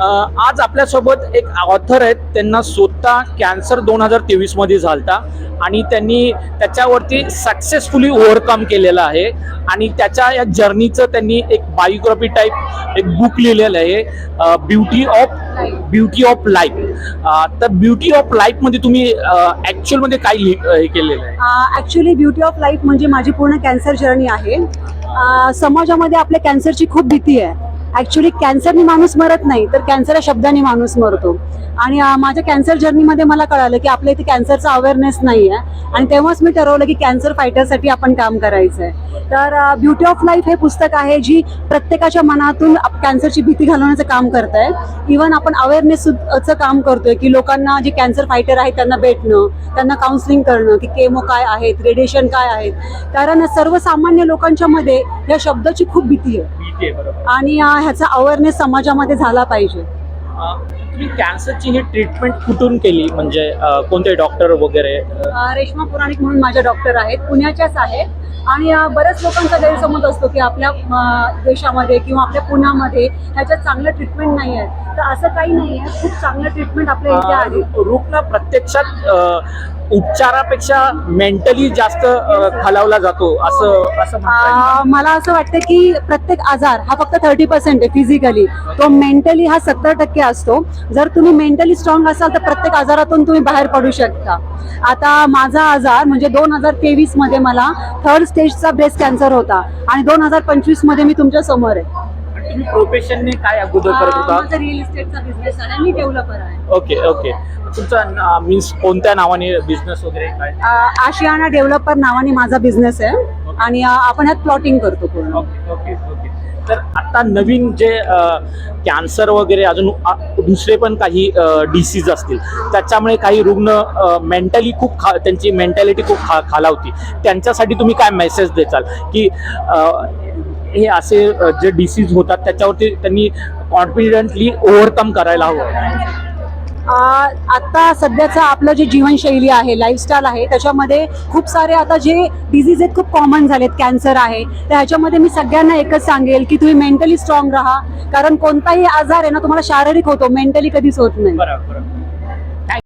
आज आपल्यासोबत एक ऑथर आहेत. त्यांना स्वतः कॅन्सर दोन हजार तेवीसमध्ये झालता. आणि त्यांनी त्याच्यावरती सक्सेसफुली ओव्हरकम केलेलं आहे. आणि त्याच्या या जर्नीचं त्यांनी एक बायोग्राफी टाईप एक बुक लिहिलेलं आहे. Beauty of beauty of life तर ब्युटी ऑफ लाईफमध्ये तुम्ही ॲक्च्युअलमध्ये काय हे केलेलं आहे? ॲक्च्युली ब्युटी ऑफ लाईफ म्हणजे माझी पूर्ण कॅन्सर जर्नी आहे. समाजामध्ये आपल्या कॅन्सरची खूप भीती आहे. ॲक्च्युली कॅन्सरनी माणूस मरत नाही तर कॅन्सर या शब्दाने माणूस मरतो. आणि माझ्या कॅन्सर जर्नीमध्ये मला कळालं की आपल्या इथे कॅन्सरचा अवेअरनेस नाही आहे आणि तेव्हाच मी ठरवलं की कॅन्सर फायटरसाठी आपण काम करायचं आहे तर ब्युटी ऑफ लाईफ हे पुस्तक आहे जी प्रत्येकाच्या मनातून कॅन्सरची भीती घालवण्याचं काम करत आहे इवन आपण अवेअरनेसचं काम करतोय की लोकांना जे कॅन्सर फायटर आहेत त्यांना भेटणं त्यांना काउन्सिलिंग करणं की केमो काय आहेत रेडिएशन काय आहेत. कारण सर्वसामान्य लोकांच्या मध्ये या शब्दाची खूप भीती आहे. भीती आहे बरोबर. आणि अं, ह्याचा अवेअरनेस समाजामध्ये झाला पाहिजे. अ, तुम्ही कॅन्सरची ही ट्रीटमेंट कुठून केली? म्हणजे अ, कोणते डॉक्टर वगैरे? अं, रेश्मा पुराणिक म्हणून माझ्या डॉक्टर आहेत. पुण्याच्याच आहेत. आणि बऱ्याच लोकांचा गैरसमज असतो की आपल्या देशामध्ये किंवा आपल्या पुण्यामध्ये ह्याच्यात चांगलं ट्रीटमेंट नाही आहे. तर असं काही नाही आहे. खूप चांगलं ट्रीटमेंट आपल्या इथे आहे. रुग्ण प्रत्यक्षात उपचारापेक्षा मेंटली जास्त खालावला जातो असं असं मला असं वाटतं की प्रत्येक आजार हा फक्त थर्टी पर्सेंट आहे फिजिकली तो मेंटली हा सत्तर टक्के असतो. जर तुम्ही मेंटली स्ट्रॉंग असाल तर प्रत्येक आजारातून तुम्ही बाहेर पडू शकता. आता माझा आजार म्हणजे दोन हजार तेवीसमध्ये मला थर्ड स्टेजचा ब्रेस्ट कॅन्सर होता आणि दोन हजार पंचवीसमध्ये मी तुमच्यासमोर आहे. तुम्ही प्रोफेशनने काय अगोदर करत होता? माझा रिअल इस्टेटचा बिझनेस आहे. मी डेव्हलपर आहे. ओके ओके तुमचा मीन्स कोणत्या नावाने बिझनेस वगैरे काय? आशियाना डेव्हलपर नावाने माझा बिझनेस आहे. आणि आपण ह्यात प्लॉटिंग करतो पूर्ण. ओके ओके ओके तर आता नवीन जे कॅन्सर वगैरे अजून दुसरे पण काही डिसीज असतील. त्याच्यामुळे काही रुग्ण मेंटली खूप खा त्यांची मेंटॅलिटी खूप खा खालावती. त्यांच्यासाठी तुम्ही काय मेसेज देचाल की हे असे जे डिसीज होतात त्याच्यावरती त्यांनी कॉन्फिडेंटली ओव्हरकम करायला हवं. आता सध्याचं आपलं जे जीवनशैली आहे लाईफस्टाईल आहे त्याच्यामध्ये खूप सारे आता जे डिझीज आहेत खूप कॉमन झालेत. कॅन्सर आहे. तर ह्याच्यामध्ये मी सगळ्यांना एकच सांगेल की तुम्ही मेंटली स्ट्रॉंग राहा. कारण कोणताही आजार आहे ना तुम्हाला शारीरिक होतो. मेंटली कधीच होत नाही. बरोबर.